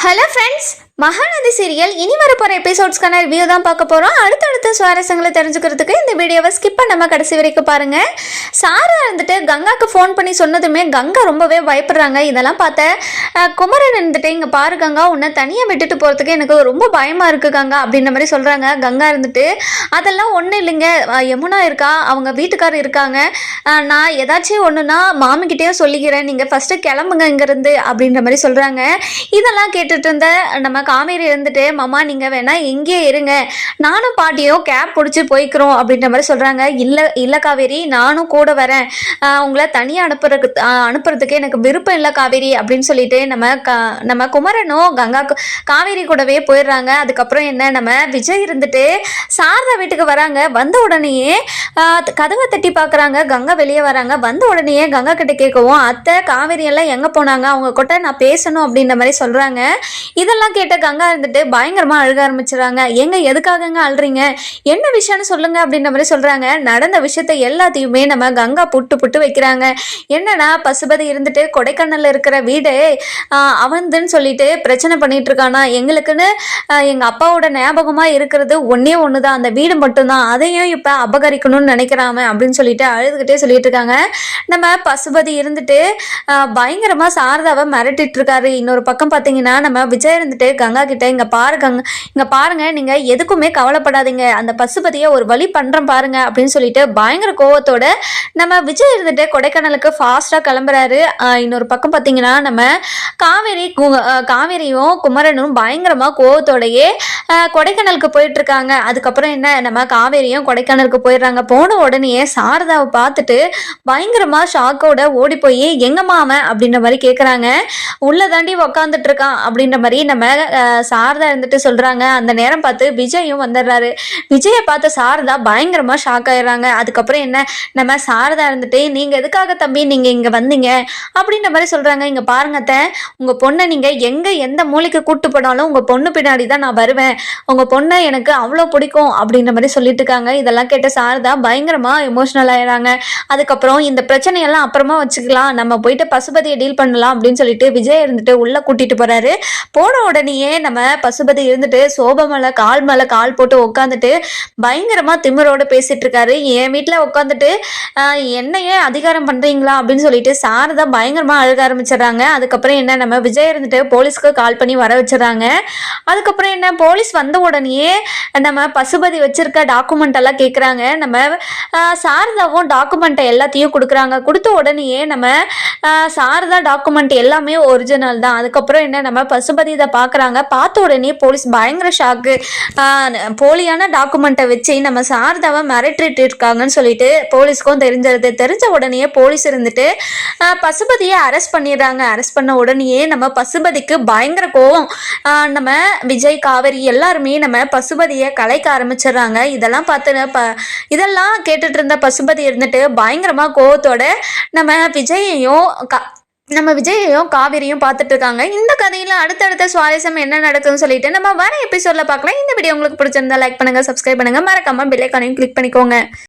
Hello friends Mahanadi serial இனி வரப்போகிற எபிசோட்ஸ்க்கான review தான் பார்க்க போகிறோம் அடுத்தடுத்த சுவாரஸ்யங்களை தெரிஞ்சுக்கிறதுக்கு இந்த வீடியோவை ஸ்கிப் பண்ணாமல் கடைசி வரைக்கும் பாருங்கள் சாரா இருந்துட்டு கங்காக்கு ஃபோன் பண்ணி சொன்னதுமே கங்கா ரொம்பவே பயப்படுறாங்க. இதெல்லாம் பார்த்த குமரன் இருந்துட்டு இங்கே பாரு கங்கா உன்னை தனியாக விட்டுட்டு போகிறதுக்கு எனக்கு ரொம்ப பயமாக இருக்குது கங்கா அப்படின்ற மாதிரி சொல்கிறாங்க கங்கா இருந்துட்டு அதெல்லாம் ஒன்றும் இல்லைங்க. யமுனா இருக்கா? அவங்க வீட்டுக்காரர் இருக்காங்க. நான் ஏதாச்சும் ஒன்றுனா மாமிக்கிட்டேயே சொல்லிக்கிறேன். நீங்கள் ஃபஸ்ட்டு கிளம்புங்க இங்கேருந்து அப்படின்ற மாதிரி சொல்கிறாங்க இதெல்லாம் கேட்டுட்டு இருந்த நம்ம காவேரி இருந்துட்டு மாமா நீங்கள் வேணா இங்கேயே இருங்க. நானும் பாட்டியும் கேப் பிடிச்சி போய்க்கிறோம் அப்படின்ற மாதிரி சொல்கிறாங்க இல்லை இல்லை காவேரி நானும் கூட வரேன். உங்களை தனியாக அனுப்புறதுக்கு ஆஹ் அனுப்புறதுக்கு எனக்கு விருப்பம் இல்லை காவேரி அப்படின்னு சொல்லிட்டு நம்ம க நம்ம குமரனும் கங்கா காவேரி கூடவே போயிடுறாங்க. அதுக்கப்புறம் என்ன நம்ம விஜய் இருந்துட்டு சாரதா வீட்டுக்கு வராங்க. வந்த உடனேயே கதவை தட்டி பார்க்குறாங்க கங்கா வெளியே வராங்க. வந்த உடனேயே கங்கா கிட்ட கேட்கவும் அத்தை காவேரி எல்லாம் எங்கே போனாங்க? அவங்க கிட்ட நான் பேசணும் அப்படின்ற மாதிரி சொல்கிறாங்க இதெல்லாம் கேட்ட கங்கா இருந்துட்டு பயங்கரமாக அழுக ஆரம்பிச்சிடுறாங்க எங்க எதுக்காகங்க அழுறீங்க? என்ன விஷயம்னு சொல்லுங்க அப்படின்ற மாதிரி சொல்கிறாங்க நடந்த விஷயத்த எல்லாத்தையுமே நம்ம கங்கா புட்டு புட்டு வைக்கிறாங்க. என்னன்னா பசுபதி இருந்துட்டு கொடைக்கானல்ல இருக்கிற வீடு அவந்துன்னு அவன்துன்னு சொல்லிட்டு பிரச்சனை பண்ணிட்டு இருக்கானா? எங்களுக்குன்னு எங்கள் எங்க அப்பாவோட ஞாபகமா இருக்கிறது ஒன்னே ஒண்ணுதான். அந்த வீடு மட்டும்தான். அதையும் இப்ப அபகரிக்கணும்னு நினைக்கிறாம அப்படின்னு சொல்லிட்டு அழுதுகிட்டே சொல்லிட்டு இருக்காங்க. நம்ம பசுபதி இருந்துட்டு பயங்கரமாக பயங்கரமா சாரதாவை மிரட்டிட்டு இருக்காரு. இன்னொரு பக்கம் பாத்தீங்கன்னா நம்ம விஜய் இருந்துட்டு கங்கா கிட்ட இங்க பாரு கங்கா இங்க பாருங்க நீங்க எதுக்குமே கவலைப்படாதீங்க. அந்த பசுபதியை ஒரு வழி பண்றேன் பாருங்க அப்படின்னு சொல்லிட்டு பயங்கர கோவத்தோட நம்ம விஜய் இருந்துட்டு கொடைக்கானலுக்கு ஃபாஸ்டா கிளம்புறாரு. இன்னொரு பக்கம் பாத்தீங்கன்னா நம்ம காவேரி கு- காவேரியும் குமரனும் பயங்கரமா கோவத்தோடையே கொடைக்கானலுக்கு போயிட்டு இருக்காங்க அதுக்கப்புறம் என்ன நம்ம காவேரியும் கொடைக்கானலுக்கு போயிடுறாங்க. போன உடனேயே சாரதாவை பார்த்துட்டு பயங்கரமா ஷாக்கோட ஓடி போய் எங்க மாமன்? அப்படின்ற மாதிரி கேட்குறாங்க உள்ள தாண்டி உக்காந்துட்டு இருக்கான். அப்படின்ற மாதிரி நம்ம சாரதா இருந்துட்டு சொல்றாங்க. அந்த நேரம் பார்த்து விஜயும் வந்துடுறாரு. விஜயை பார்த்து சாரதா பயங்கரமா ஷாக் ஆயிடுறாங்க. அதுக்கப்புறம் என்ன? நம்ம சாரதா இருந்துட்டு நீங்க எதுக்காக தம்பி? நீங்க இங்க வந்தீங்க? அப்படின்ற மாதிரி சொல்றாங்க. இங்க பாருங்க உங்கள் உங்க பொண்ணை நீங்க எங்க எந்த மூலைக்கு கூட்டு போனாலும் உங்க பொண்ணு பின்னாடி தான் நான் வருவேன். உங்க பொண்ணை எனக்கு அவ்வளோ பிடிக்கும். அப்படின்ற மாதிரி சொல்லிட்டு இருக்காங்க. இதெல்லாம் கேட்ட சாரதா பயங்கரமா எமோஷனல் ஆயிடுறாங்க. அதுக்கப்புறம் இந்த பிரச்சனையெல்லாம் அப்புறமா வச்சுக்கலாம். நம்ம போயிட்டு பசுபதியை டீல் பண்ணலாம் அப்படின்னு சொல்லிட்டு விஜய் இருந்துட்டு உள்ள கூட்டிட்டு போறாரு. போன உடனே உடனேயே நம்ம பசுபதி இருந்துட்டு சோபமலை கால் மேலே கால் போட்டு உட்காந்துட்டு பயங்கரமா திமிரோட பேசிட்டு இருக்காரு. என் வீட்டுல உட்காந்துட்டு என்னையே அதிகாரம் பண்றீங்களா? அப்படின்னு சொல்லிட்டு சாரதா பயங்கரமா அழுக ஆரம்பிச்சிடுறாங்க. அதுக்கப்புறம் என்ன நம்ம விஜய் இருந்துட்டு போலீஸ்க்கு கால் பண்ணி வர வச்சிடறாங்க. அதுக்கப்புறம் என்ன போலீஸ் வந்த உடனேயே நம்ம பசுபதி வச்சிருக்க டாக்குமெண்ட் எல்லாம் கேட்குறாங்க நம்ம சாரதாவும் டாக்குமெண்ட்டை எல்லாத்தையும் கொடுக்குறாங்க. கொடுத்த உடனேயே நம்ம சாரதா டாக்குமெண்ட் எல்லாமே ஒரிஜினல் தான். அதுக்கப்புறம் என்ன நம்ம பசுபதி இதை பார்க்குறாங்க பார்த்த உடனே போலீஸ் பயங்கர ஷாக்கு போலியான டாக்குமெண்ட்டை வச்சு நம்ம சாரதாவை மிரட்டிட்டு இருக்காங்கன்னு சொல்லிட்டு போலீஸ்க்கும் தெரிஞ்சிருது. தெரிஞ்ச உடனே போலீஸ் இருந்துட்டு பசுபதியை அரெஸ்ட் பண்ணிடுறாங்க. அரெஸ்ட் பண்ண உடனேயே நம்ம பசுபதிக்கு பயங்கர கோவம். நம்ம விஜய் காவேரி எல்லாருமே நம்ம பசுபதியை கலைக்க ஆரம்பிச்சிடுறாங்க. இதெல்லாம் பார்த்து ப இதெல்லாம் கேட்டுட்டு இருந்த பசுபதி இருந்துட்டு பயங்கரமாக கோவத்தோட நம்ம விஜயையும் க நம்ம விஜயையும் காவிரியும் பார்த்துட்டு இருக்காங்க இந்த கதையில அடுத்தடுத்த சுவாரஸ்யம் என்ன நடக்குதுன்னு சொல்லிட்டு நம்ம வர எபிசோட்ல பார்க்கலாம். இந்த வீடியோ உங்களுக்கு பிடிச்சிருந்தா லைக் பண்ணுங்க சப்ஸ்கிரைப் பண்ணுங்க. மறக்காம பெல் ஐக்கானையும் கிளிக் பண்ணிக்கோங்க.